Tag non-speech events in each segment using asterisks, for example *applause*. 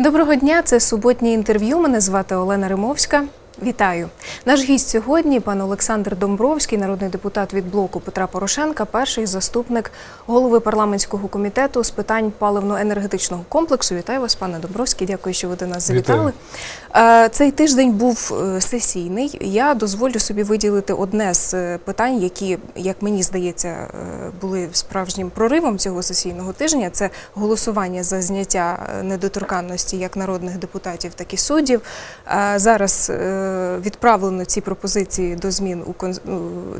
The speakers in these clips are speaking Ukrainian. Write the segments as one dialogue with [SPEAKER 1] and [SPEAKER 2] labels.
[SPEAKER 1] Доброго дня, це суботнє інтерв'ю. Мене звати Олена Римовська. Вітаю. Наш гість сьогодні пан Олександр Домбровський, народний депутат від блоку Петра Порошенка, перший заступник голови парламентського комітету з питань паливно-енергетичного комплексу. Вітаю вас, пане Домбровський. Дякую, що ви до нас завітали. Е, Цей тиждень був е, сесійний. Я дозволю собі виділити одне з е, питань, які, як мені здається, були справжнім проривом цього сесійного тижня. Це голосування за зняття недоторканності як народних депутатів, так і суддів. Зараз відправлено ці пропозиції до змін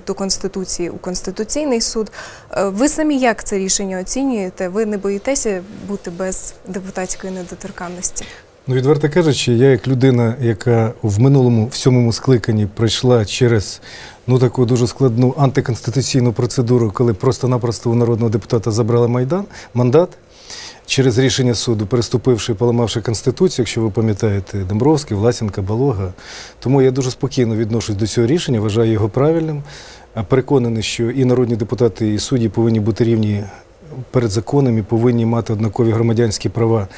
[SPEAKER 1] до конституції у конституційний суд. Е, Ви самі як це рішення оцінюєте? Ви не боїтеся бути без депутатської недоторканності?
[SPEAKER 2] Ну, відверто кажучи, я як людина, яка в минулому в сьомому скликанні пройшла через ну таку дуже складну антиконституційну процедуру, коли просто-напросто у народного депутата забрали майдан мандат. Через рішення суду, переступивши, і поламавши конституцію, якщо ви пам'ятаєте, Домбровський, Власенка, Балога. Тому я дуже спокійно відношусь до цього рішення, вважаю його правильним. Переконаний, що і народні депутати, і судді повинні бути рівні перед законом і повинні мати однакові громадянські права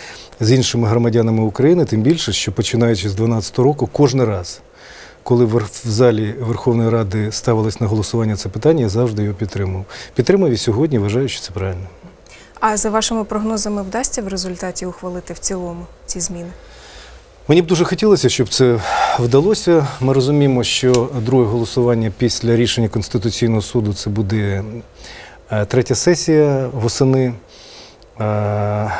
[SPEAKER 2] з іншими громадянами України, тим більше, що починаючи з 2012 року, кожен раз, коли в залі Верховної Ради ставилось на голосування це питання, я завжди його підтримував. Підтримав і сьогодні, вважаю, що це правильно.
[SPEAKER 1] А за вашими прогнозами вдасться в результаті ухвалити в цілому ці зміни?
[SPEAKER 2] Мені б дуже хотілося, щоб це вдалося. Ми розуміємо, що друге голосування після рішення Конституційного суду це буде е, третя сесія восени. Е,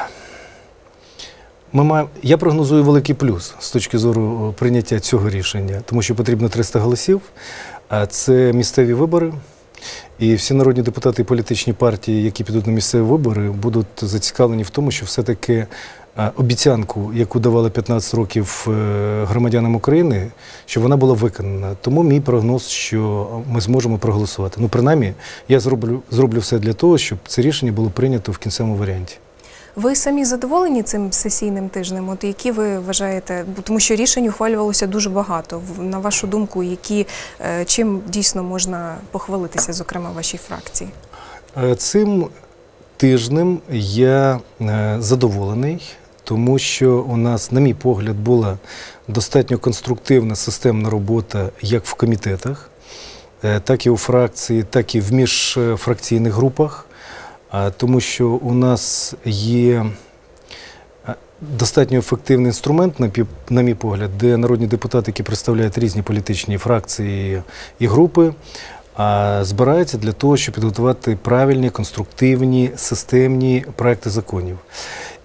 [SPEAKER 2] Ми маємо, я прогнозую великий плюс з точки зору е, прийняття цього рішення, тому що потрібно 300 голосів. Це місцеві вибори. І всі народні депутати і політичні партії, які підуть на місцеві вибори, будуть зацікавлені в тому, що все-таки е, обіцянку, яку давали 15 років е, громадянам України, що вона була виконана. Тому мій прогноз, що ми зможемо проголосувати. Ну, принаймні, я зроблю, зроблю все для того, щоб це рішення було прийнято в кінцевому варіанті.
[SPEAKER 1] Ви самі задоволені цим сесійним тижнем? От які ви вважаєте, тому що рішень ухвалювалося дуже багато. На вашу думку, які е, чим дійсно можна похвалитися, зокрема вашій фракції?
[SPEAKER 2] Е, Цим тижнем я е, задоволений, тому що у нас, на мій погляд, була достатньо конструктивна системна робота як в комітетах, так і у фракції, так і в міжфракційних групах, тому що у нас є е, достатньо ефективний інструмент, на мій погляд, де народні депутати, які представляють різні політичні фракції і групи, збираються для того, щоб підготувати правильні, конструктивні, системні проекти законів.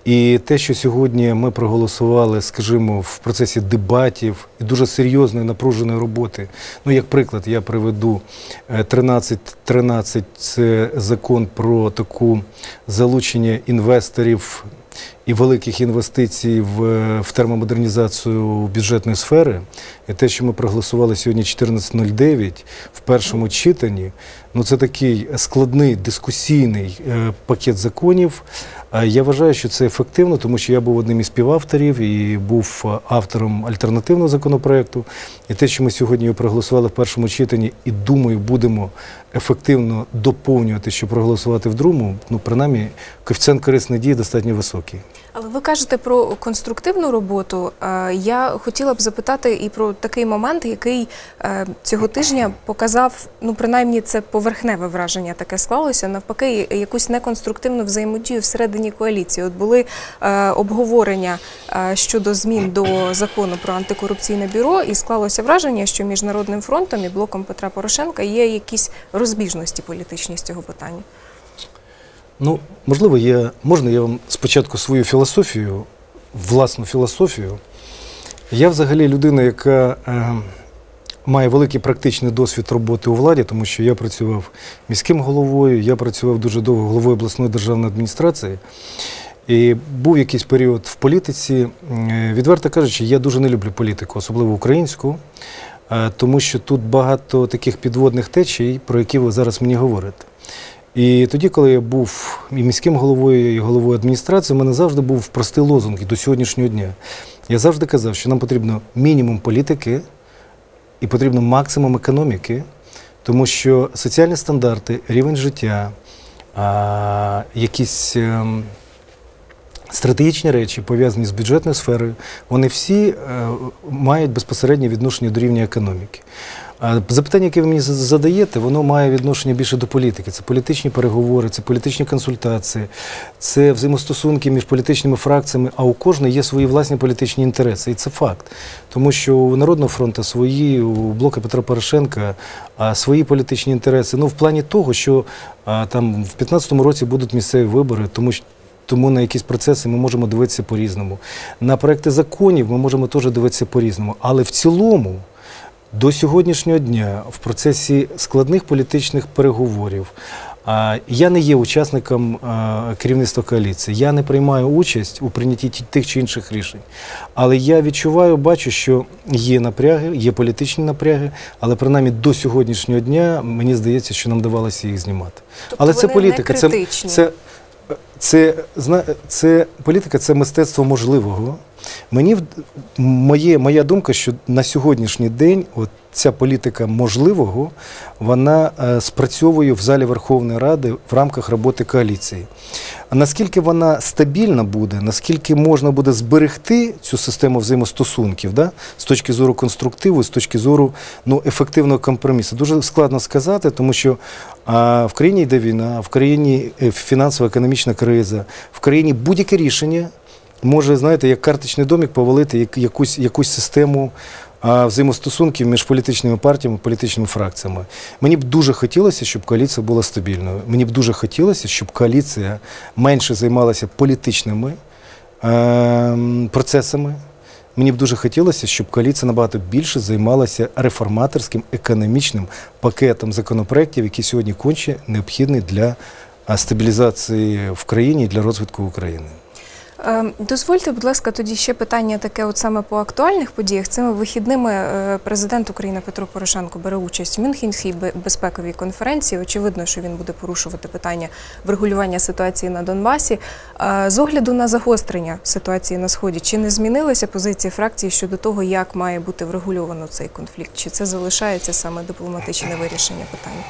[SPEAKER 2] І те, що сьогодні ми проголосували, скажімо, в процесі дебатів і дуже серйозної напруженої роботи. Ну, як приклад, я приведу е, 13.13 – це закон про таку залучення інвесторів і великих інвестицій в, в термомодернізацію бюджетної сфери. І те, що ми проголосували сьогодні 14.09 в першому читанні, ну це такий складний дискусійний е, пакет законів. А Я вважаю, що це ефективно, тому що я був одним із співавторів і був е, автором альтернативного законопроекту. І те, що ми сьогодні проголосували в першому читанні, і думаю, будемо ефективно доповнювати, щоб проголосувати в другому, ну принаймні коефіцієнт корисної дії достатньо високий.
[SPEAKER 1] Але ви кажете про конструктивну роботу. Е, Я хотіла б запитати і про такий момент, який е, цього тижня показав, ну принаймні це поверхневе враження таке склалося. Навпаки, якусь неконструктивну взаємодію всередині коаліції. От були е, обговорення щодо змін до закону про антикорупційне бюро, і склалося враження, що між Народним фронтом і блоком Петра Порошенка є якісь розбіжності політичні з цього питання.
[SPEAKER 2] Ну, можливо, я, можна я вам спочатку свою філософію, власну філософію. Я взагалі людина, яка е, має великий практичний досвід роботи у владі, тому що я працював міським головою, я працював дуже довго головою обласної державної адміністрації. І був якийсь період в політиці. Е, Відверто кажучи, я дуже не люблю політику, особливо українську, е, тому що тут багато таких підводних течій, про які ви зараз мені говорите. І тоді, коли я був і міським головою, і головою адміністрації, у мене завжди був простий лозунг і до сьогоднішнього дня. Я завжди казав, що нам потрібно мінімум політики і потрібно максимум економіки, тому що соціальні стандарти, рівень життя, якісь ем, Стратегічні речі, пов'язані з бюджетною сферою, вони всі е, мають безпосереднє відношення до рівня економіки. Запитання, яке ви мені задаєте, воно має відношення більше до політики. Це політичні переговори, це політичні консультації, це взаємостосунки між політичними фракціями, а у кожної є свої власні політичні інтереси. І це факт. Тому що у Народного фронту свої, у блока Петра Порошенка свої політичні інтереси. Ну, в плані того, що там в 2015 році будуть місцеві вибори, тому що тому на якісь процеси ми можемо дивитися по-різному. На проекти законів ми можемо теж дивитися по-різному. Але в цілому, до сьогоднішнього дня, в процесі складних політичних переговорів, я не є учасником керівництва коаліції. Я не приймаю участь у прийнятті тих чи інших рішень. Але я відчуваю, бачу, що є напряги, є політичні напряги, але принаймні до сьогоднішнього дня мені здається, що нам давалося їх знімати.
[SPEAKER 1] Тобто
[SPEAKER 2] Але це політика, це, це, це, зна- це політика, це мистецтво можливого. Мені моє, моя думка, що на сьогоднішній день от ця політика можливого вона е, спрацьовує в залі Верховної Ради в рамках роботи коаліції. А наскільки вона стабільна буде, наскільки можна буде зберегти цю систему взаємостосунків, да, з точки зору конструктиву, з точки зору ну, ефективного компромісу, дуже складно сказати, тому що а, в країні йде війна, в країні е, фінансово-економічна криза, в країні будь-яке рішення може, знаєте, як карточний домик повалити як- якусь, якусь систему взаємостосунків між політичними партіями, політичними фракціями. Мені б дуже хотілося, щоб коаліція була стабільною. Мені б дуже хотілося, щоб коаліція менше займалася політичними ем, процесами. Мені б дуже хотілося, щоб коаліція набагато більше займалася реформаторським економічним пакетом законопроєктів, які сьогодні конче необхідні для стабілізації в країні і для розвитку України.
[SPEAKER 1] Ем, Дозвольте, будь ласка, тоді ще питання таке, от саме по актуальних подіях. Цими вихідними е, президент України Петро Порошенко бере участь в Мюнхенській безпековій конференції. Очевидно, що він буде порушувати питання врегулювання ситуації на Донбасі. Е, З огляду на загострення ситуації на сході, чи не змінилися позиції фракції щодо того, як має бути врегульовано цей конфлікт? Чи це залишається саме дипломатичне вирішення питання?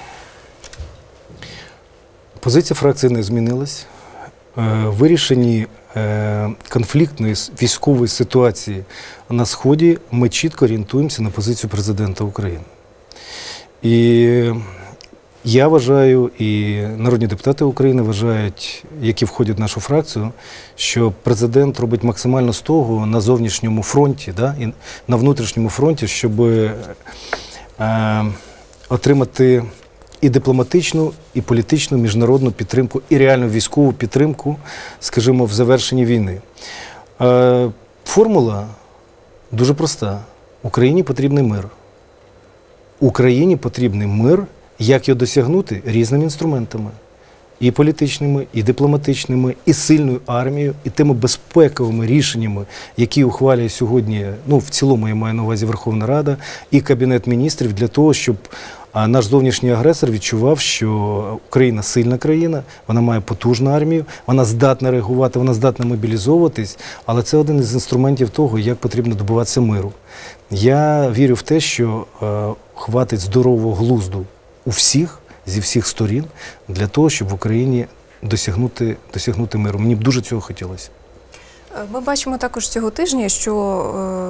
[SPEAKER 2] Позиція фракції не змінилась. Е, Вирішенні е, конфліктної військової ситуації на Сході ми чітко орієнтуємося на позицію президента України. І я вважаю, і народні депутати України вважають, які входять в нашу фракцію, що президент робить максимально з того на зовнішньому фронті, да, і на внутрішньому фронті, щоб е, отримати і дипломатичну, і політичну, міжнародну підтримку, і реальну військову підтримку, скажімо, в завершенні війни. Е, формула дуже проста: Україні потрібний мир. Україні потрібний мир, як його досягнути різними інструментами. І політичними, і дипломатичними, і сильною армією, і тими безпековими рішеннями, які ухвалює сьогодні, ну в цілому я маю на увазі Верховна Рада і Кабінет міністрів для того, щоб а, наш зовнішній агресор відчував, що Україна сильна країна, вона має потужну армію, вона здатна реагувати, вона здатна мобілізовуватись, але це один із інструментів того, як потрібно добиватися миру. Я вірю в те, що е, хватить здорового глузду у всіх зі всіх сторін для того, щоб в Україні досягнути, досягнути миру. Мені б дуже цього хотілося.
[SPEAKER 1] Ми бачимо також цього тижня, що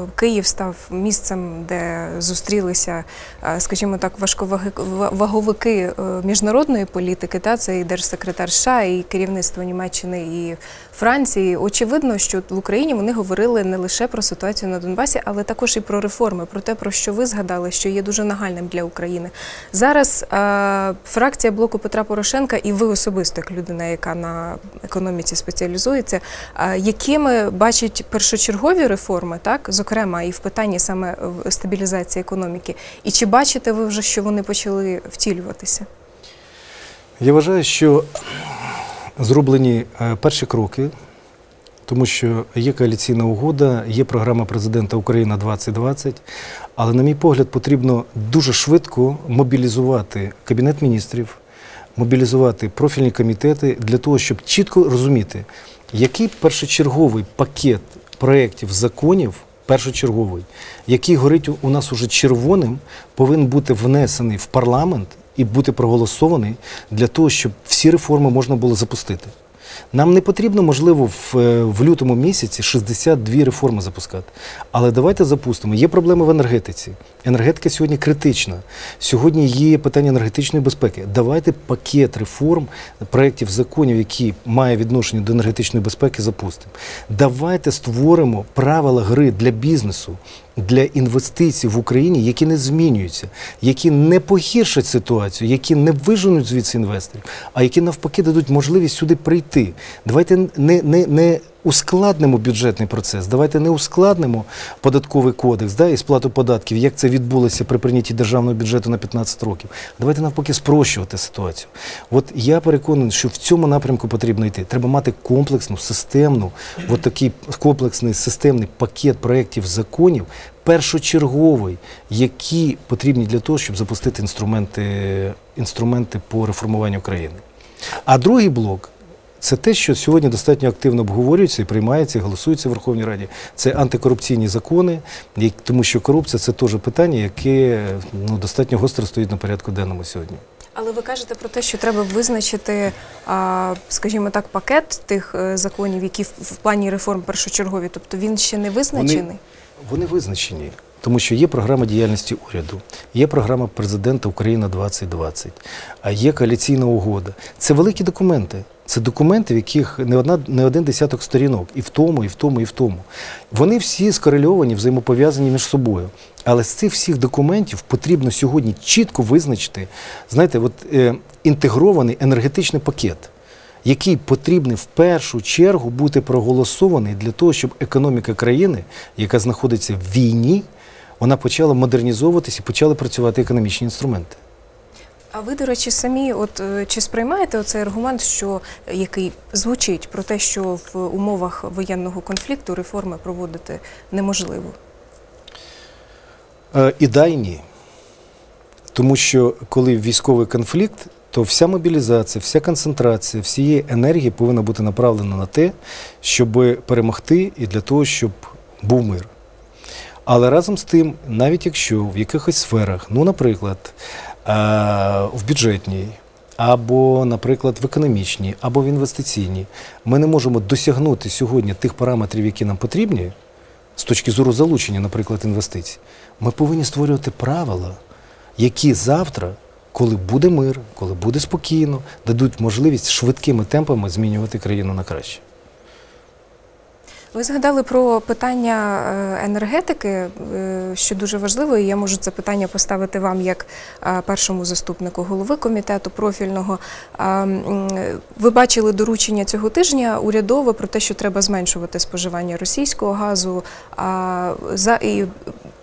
[SPEAKER 1] е, Київ став місцем, де зустрілися, е, скажімо так, важковаговики е, міжнародної політики. Та це і держсекретар США, і керівництво Німеччини і Франції. Очевидно, що в Україні вони говорили не лише про ситуацію на Донбасі, але також і про реформи, про те, про що ви згадали, що є дуже нагальним для України. Зараз фракція блоку Петра Порошенка, і ви особисто, як людина, яка на економіці спеціалізується, якими бачать першочергові реформи, так зокрема і в питанні саме е, стабілізації економіки, і чи бачите ви вже, що вони почали втілюватися?
[SPEAKER 2] Я вважаю, що зроблені е, перші кроки, тому що є коаліційна угода, є програма президента Україна 2020, але, на мій погляд, потрібно дуже швидко мобілізувати Кабінет міністрів, мобілізувати профільні комітети для того, щоб чітко розуміти, який першочерговий пакет проєктів законів, першочерговий, який горить у нас уже червоним, повинен бути внесений в парламент і бути проголосований для того, щоб всі реформи можна було запустити. Нам не потрібно, можливо, в, е, в лютому місяці 62 реформи запускати. Але давайте запустимо. Є проблеми в енергетиці. Енергетика сьогодні критична. Сьогодні є питання енергетичної безпеки. Давайте пакет реформ, проєктів законів, які має відношення до енергетичної безпеки, запустимо. Давайте створимо правила гри для бізнесу, для інвестицій в Україні, які не змінюються, які не погіршать ситуацію, які не виженуть звідси інвесторів, а які навпаки дадуть можливість сюди прийти. Давайте не, не, не ускладнимо бюджетний процес, давайте не ускладнимо податковий кодекс да, і сплату податків, як це відбулося при прийнятті державного бюджету на 15 років. Давайте навпаки спрощувати ситуацію. От я переконаний, що в цьому напрямку потрібно йти. Треба мати комплексну, системну, от такий комплексний системний пакет проєктів законів, першочерговий, які потрібні для того, щоб запустити інструменти, інструменти по реформуванню країни. А другий блок. Це те, що сьогодні достатньо активно обговорюється і приймається, і голосується в Верховній Раді. Це антикорупційні закони, тому що корупція це теж питання, яке ну, достатньо гостро стоїть на порядку денному сьогодні.
[SPEAKER 1] Але ви кажете про те, що треба визначити, скажімо так, пакет тих е, законів, які в- плані реформ першочергові. Тобто він ще не визначений.
[SPEAKER 2] Вони визначені, тому що є програма діяльності уряду, є програма президента Україна 2020, а є коаліційна угода. Це великі документи. Це документи, в яких не одна не один десяток сторінок, і в тому, і в тому, і в тому. Вони всі скорельовані, взаємопов'язані між собою. Але з цих всіх документів потрібно сьогодні чітко визначити, знаєте, от е, інтегрований енергетичний пакет який потрібний в першу чергу бути проголосований для того, щоб економіка країни, яка знаходиться в війні, вона почала модернізовуватися і почали працювати економічні інструменти.
[SPEAKER 1] А ви, до речі, самі, от е, чи сприймаєте оцей аргумент, що який звучить про те, що в умовах воєнного конфлікту реформи проводити неможливо?
[SPEAKER 2] Е, І дай ні. Тому що коли військовий конфлікт, то вся мобілізація, вся концентрація, всієї енергії повинна бути направлена на те, щоб перемогти і для того, щоб був мир. Але разом з тим, навіть якщо в якихось сферах, ну, наприклад, в бюджетній, або, наприклад, в економічній, або в інвестиційній, ми не можемо досягнути сьогодні тих параметрів, які нам потрібні, з точки зору залучення, наприклад, інвестицій, ми повинні створювати правила, які завтра, коли буде мир, коли буде спокійно, дадуть можливість швидкими темпами змінювати країну на краще.
[SPEAKER 1] Ви згадали про питання е, енергетики, е, що дуже важливо, і я можу це питання поставити вам як е, першому заступнику голови комітету профільного. Ви бачили доручення цього тижня урядове про те, що треба зменшувати споживання російського газу.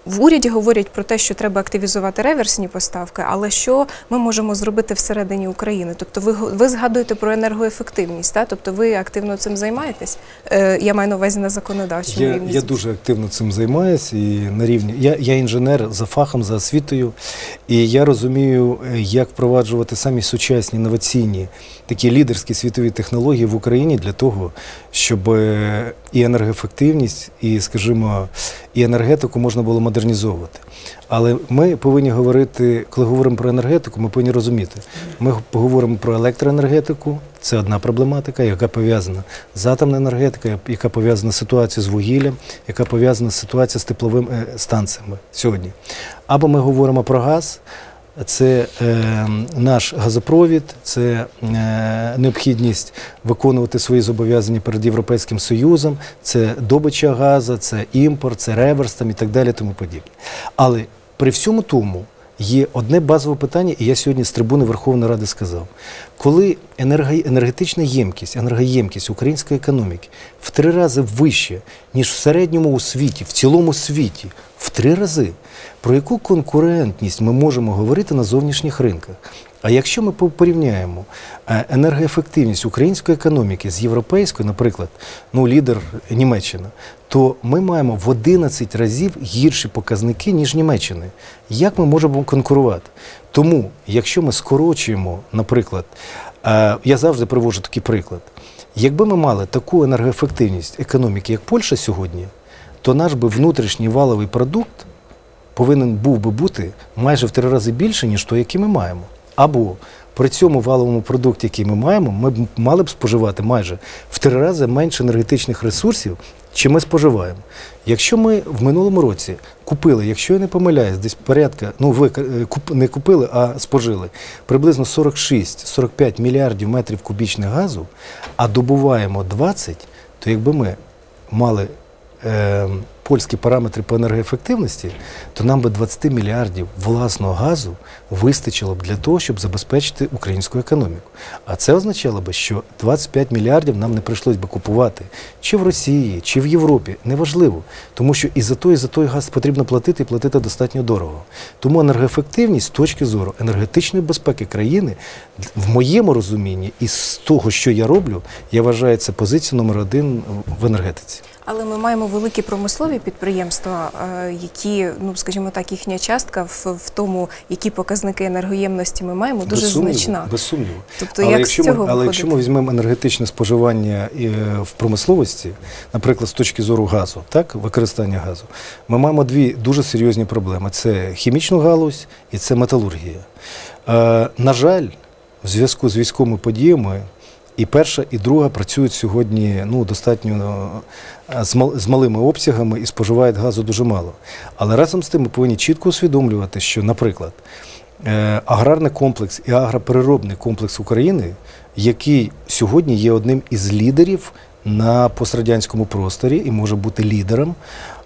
[SPEAKER 1] В уряді говорять про те, що треба активізувати реверсні поставки, але що ми можемо зробити всередині України? Тобто, ви ви згадуєте про енергоефективність, та тобто ви активно цим займаєтесь? Е, Я маю на увазі на законодавчому
[SPEAKER 2] Я,
[SPEAKER 1] рівні.
[SPEAKER 2] я дуже активно цим займаюся і на рівні. Я, я інженер за фахом, за освітою, і я розумію, е, як впроваджувати самі сучасні інноваційні такі лідерські світові технології в Україні для того, щоб е, і енергоефективність, і, скажімо, і енергетику можна було модернізовувати. Але ми повинні говорити, коли говоримо про енергетику, ми повинні розуміти. Ми поговоримо про електроенергетику, це одна проблематика, яка пов'язана з атомною енергетикою, яка пов'язана з ситуацією з вугіллям, яка пов'язана з ситуацією з тепловими е, станціями сьогодні. Або ми говоримо про газ. Це е, наш газопровід, це е, необхідність виконувати свої зобов'язання перед Європейським Союзом, це добича газу, це імпорт, це реверс там і так далі, тому подібне. Але при всьому тому є одне базове питання, і я сьогодні з трибуни Верховної Ради сказав: коли енергетична ємкість, енергоємкість української економіки в три рази вище, ніж в середньому у світі, в цілому світі, в три рази, про яку конкурентність ми можемо говорити на зовнішніх ринках? А якщо ми по- порівняємо е, енергоефективність української економіки з європейською, наприклад, ну лідер Німеччина, то ми маємо в 11 разів гірші показники, ніж Німеччини. Як ми можемо конкурувати? Тому, якщо ми скорочуємо, наприклад, е, я завжди привожу такий приклад. Якби ми мали таку енергоефективність економіки, як Польща сьогодні, то наш би внутрішній валовий продукт повинен був би бути майже в три рази більше, ніж той, який ми маємо. Або при цьому валовому продукті, який ми маємо, ми б мали б споживати майже в три рази менше енергетичних ресурсів, чим ми споживаємо. Якщо ми в минулому році купили, якщо я не помиляюсь, десь порядка, ну ви е, не купили, а спожили приблизно 46-45 мільярдів метрів кубічних газу, а добуваємо 20, то якби ми мали е, польські параметри по енергоефективності, то нам би 20 мільярдів власного газу вистачило б для того, щоб забезпечити українську економіку. А це означало би, що 25 мільярдів нам не прийшлось би купувати чи в Росії, чи в Європі. Неважливо, тому що і за той, і за той газ потрібно платити і платити достатньо дорого. Тому енергоефективність з точки зору енергетичної безпеки країни, в моєму розумінні, і з того, що я роблю, я вважаю це позиція номер один в енергетиці.
[SPEAKER 1] Але ми маємо великі промислові підприємства, е, які, ну скажімо так, їхня частка в, в тому, які показники енергоємності ми маємо, дуже
[SPEAKER 2] без сумніву,
[SPEAKER 1] значна.
[SPEAKER 2] Без сумніву.
[SPEAKER 1] Тобто,
[SPEAKER 2] але
[SPEAKER 1] як
[SPEAKER 2] якщо
[SPEAKER 1] з цього
[SPEAKER 2] ми, але якщо ми візьмемо енергетичне споживання е, в промисловості, наприклад, з точки зору газу, так, використання газу, ми маємо дві дуже серйозні проблеми: це хімічну галузь і це металургія. Е, на жаль, в зв'язку з військовими подіями. І перша, і друга працюють сьогодні ну, достатньо е, з, мал- з малими обсягами і споживають газу дуже мало. Але разом з тим ми повинні чітко усвідомлювати, що, наприклад, е, аграрний комплекс і агропереробний комплекс України, який сьогодні є одним із лідерів на пострадянському просторі і може бути лідером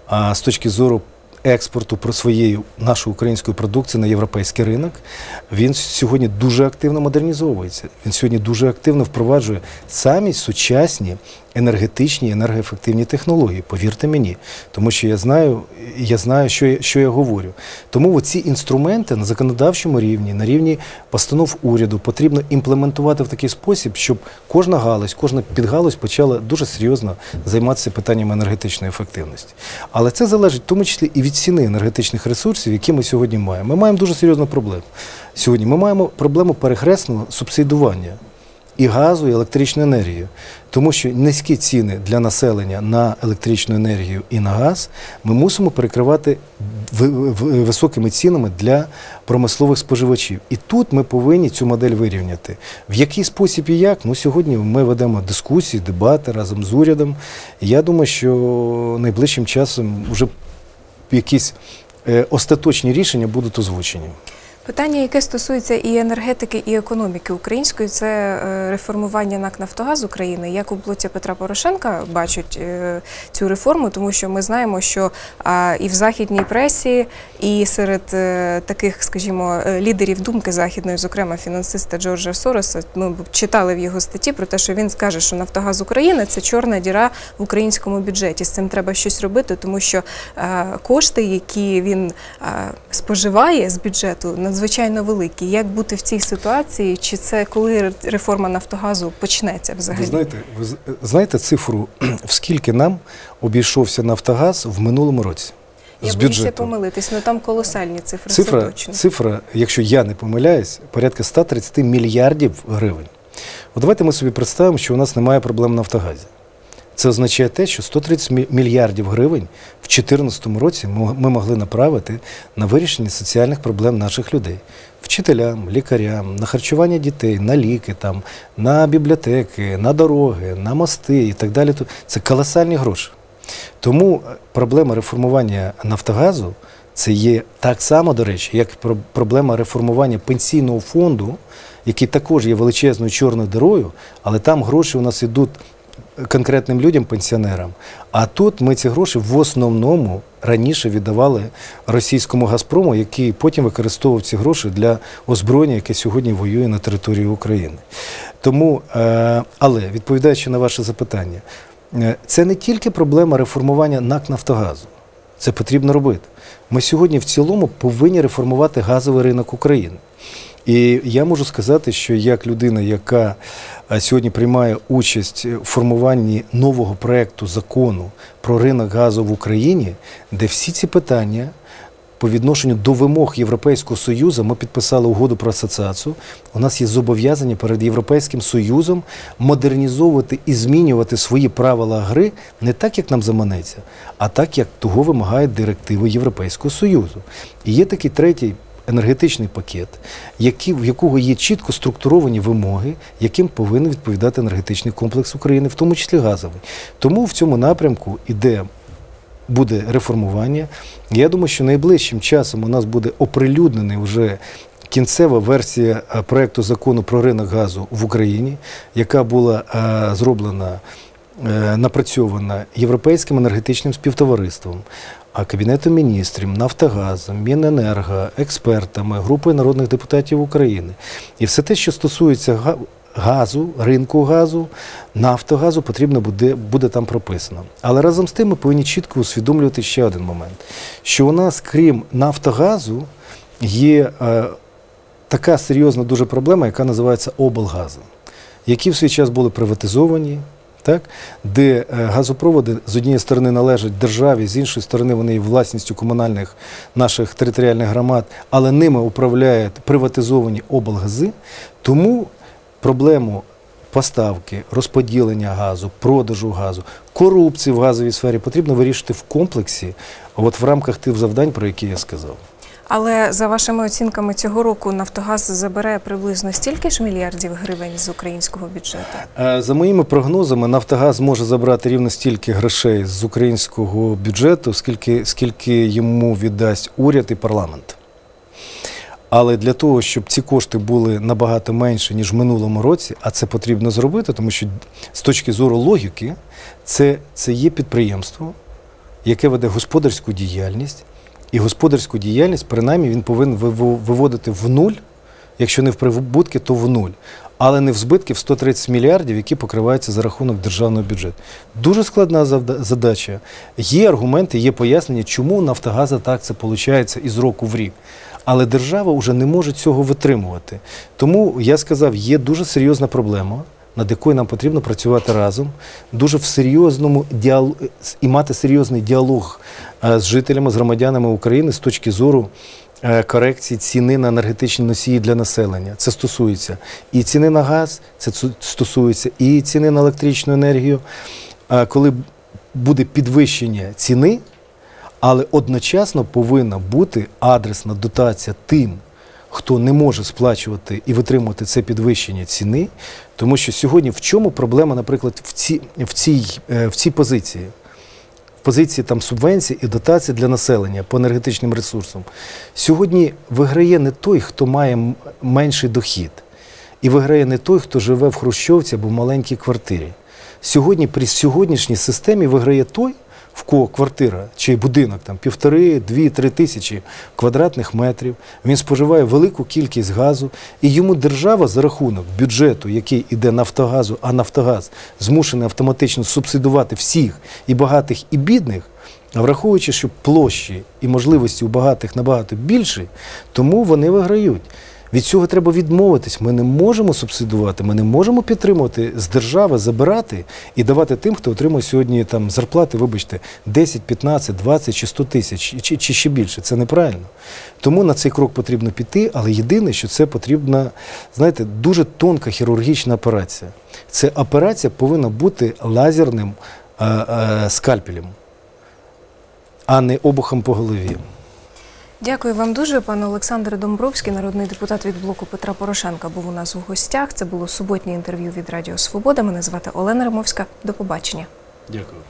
[SPEAKER 2] а, з точки зору експорту про своєї нашої української продукції на європейський ринок, він сьогодні дуже активно модернізовується. Він сьогодні дуже активно впроваджує самі сучасні енергетичні, енергоефективні технології. Повірте мені, тому що я знаю, я знаю, що я, що я говорю. Тому ці інструменти на законодавчому рівні, на рівні постанов уряду потрібно імплементувати в такий спосіб, щоб кожна галузь, кожна підгалузь почала дуже серйозно займатися питанням енергетичної ефективності. Але це залежить в тому числі і від ціни енергетичних ресурсів, які ми сьогодні маємо. Ми маємо дуже серйозну проблему. Сьогодні ми маємо проблему перехресного субсидування і газу, і електричну енергію. Тому що низькі ціни для населення на електричну енергію і на газ ми мусимо перекривати ви- ви- високими цінами для промислових споживачів. І тут ми повинні цю модель вирівняти. В який спосіб і як? Ну сьогодні ми ведемо дискусії, дебати разом з урядом. Я думаю, що найближчим часом вже якісь е, остаточні рішення будуть озвучені.
[SPEAKER 1] Питання, яке стосується і енергетики, і економіки української, це е, реформування НАК «Нафтогаз» України. Як у блоці Петра Порошенка бачать е, цю реформу, тому що ми знаємо, що і в західній пресі, і серед е, таких, скажімо, лідерів думки західної, зокрема фінансиста Джорджа Сороса, ми читали в його статті про те, що він скаже, що Нафтогаз України це чорна діра в українському бюджеті. З цим треба щось робити, тому що кошти, які він споживає з бюджету, надзвичайно великі. Як бути в цій ситуації? Чи це коли реформа Нафтогазу почнеться взагалі?
[SPEAKER 2] Ви знаєте, ви знаєте цифру, *clears throat* в скільки нам обійшовся Нафтогаз в минулому році?
[SPEAKER 1] Я
[SPEAKER 2] з
[SPEAKER 1] боюся помилитись, але там колосальні цифри. це
[SPEAKER 2] Цифра,
[SPEAKER 1] точно.
[SPEAKER 2] цифра, якщо я не помиляюсь, порядка 130 мільярдів гривень. От давайте ми собі представимо, що у нас немає проблем в Нафтогазі. Це означає те, що 130 мільярдів гривень в 2014 році ми могли направити на вирішення соціальних проблем наших людей. Вчителям, лікарям, на харчування дітей, на ліки, там, на бібліотеки, на дороги, на мости і так далі. Це колосальні гроші. Тому е, проблема реформування Нафтогазу це є так само, до речі, як проблема реформування пенсійного фонду, який також є величезною чорною дирою, але там гроші у нас йдуть конкретним людям, пенсіонерам. А тут ми ці гроші в основному раніше віддавали російському Газпрому, який потім використовував ці гроші для озброєння, яке сьогодні воює на території України. Тому, е, але відповідаючи на ваше запитання, е, це не тільки проблема реформування НАК Нафтогазу. Це потрібно робити. Ми сьогодні в цілому повинні реформувати газовий ринок України. І я можу сказати, що як людина, яка е, сьогодні приймає участь в формуванні нового проекту закону про ринок газу в Україні, де всі ці питання по відношенню до вимог Європейського Союзу ми підписали угоду про асоціацію. У нас є зобов'язання перед Європейським Союзом модернізовувати і змінювати свої правила гри не так, як нам заманеться, а так, як того вимагають директиви Європейського Союзу. І є такий третій енергетичний пакет, який, в якого є чітко структуровані вимоги, яким повинен відповідати енергетичний комплекс України, в тому числі газовий. Тому в цьому напрямку іде буде реформування. Я думаю, що найближчим часом у нас буде оприлюднений вже кінцева версія е, проекту закону про ринок газу в Україні, яка була е, зроблена. е, Напрацьована Європейським енергетичним співтовариством, а Кабінетом міністрів, Нафтогазом, Міненерго, експертами, групою народних депутатів України. І все те, що стосується га- газу, ринку газу, нафтогазу, потрібно буде, буде там прописано. Але разом з тим ми повинні чітко усвідомлювати ще один момент: що у нас, крім Нафтогазу, є е, така серйозна дуже проблема, яка називається облгази, які в свій час були приватизовані. Так, де е, газопроводи з однієї сторони належать державі, з іншої сторони вони є власністю комунальних наших територіальних громад, але ними управляють приватизовані облгази. Тому проблему поставки, розподілення газу, продажу газу, корупції в газовій сфері потрібно вирішити в комплексі, от в рамках тих завдань, про які я сказав.
[SPEAKER 1] Але за вашими оцінками цього року Нафтогаз забере приблизно стільки ж мільярдів гривень з українського бюджету.
[SPEAKER 2] Е, За моїми прогнозами, Нафтогаз може забрати рівно стільки грошей з українського бюджету, скільки, скільки йому віддасть уряд і парламент. Але для того, щоб ці кошти були набагато менше, ніж в минулому році, а це потрібно зробити, тому що з точки зору логіки, це, це є підприємство, яке веде господарську діяльність, і господарську діяльність, принаймні, він повинен виво- виводити в нуль, якщо не в прибутки, то в нуль. Але не в збитки в 130 мільярдів, які покриваються за рахунок державного бюджету. Дуже складна задача. Є аргументи, є пояснення, чому Нафтогаза так це виходить із року в рік. Але держава вже не може цього витримувати. Тому я сказав, є дуже серйозна проблема, над якою нам потрібно працювати разом, дуже в серйозному діал... і мати серйозний діалог е, з жителями, з громадянами України з точки зору е, корекції ціни на енергетичні носії для населення. Це стосується і ціни на газ, це стосується і ціни на електричну енергію. Е, Коли буде підвищення ціни, але одночасно повинна бути адресна дотація тим, хто не може сплачувати і витримувати це підвищення ціни. Тому що сьогодні в чому проблема, наприклад, в цій, в цій, е, в цій позиції? В позиції там субвенцій і дотацій для населення по енергетичним ресурсам. Сьогодні виграє не той, хто має менший дохід, і виграє не той, хто живе в Хрущовці або в маленькій квартирі. Сьогодні при сьогоднішній системі виграє той, в кого квартира чи будинок там півтори, дві, три тисячі квадратних метрів. Він споживає велику кількість газу, і йому держава за рахунок бюджету, який іде Нафтогазу, а Нафтогаз змушений автоматично субсидувати всіх і багатих, і бідних. А враховуючи, що площі і можливості у багатих набагато більші, тому вони виграють. Від цього треба відмовитись. Ми не можемо субсидувати, ми не можемо підтримувати з держави, забирати і давати тим, хто отримує сьогодні там зарплати, вибачте, 10, 15, 20 чи 100 тисяч, чи, чи ще більше. Це неправильно. Тому на цей крок потрібно піти, але єдине, що це потрібна, знаєте, дуже тонка хірургічна операція. Ця операція повинна бути лазерним е, е, скальпелем, а не обухом по голові.
[SPEAKER 1] Дякую вам дуже, пане Олександр Домбровський, народний депутат від блоку Петра Порошенка, був у нас у гостях. Це було суботнє інтерв'ю від Радіо Свобода. Мене звати Олена Римовська. До побачення.
[SPEAKER 2] Дякую.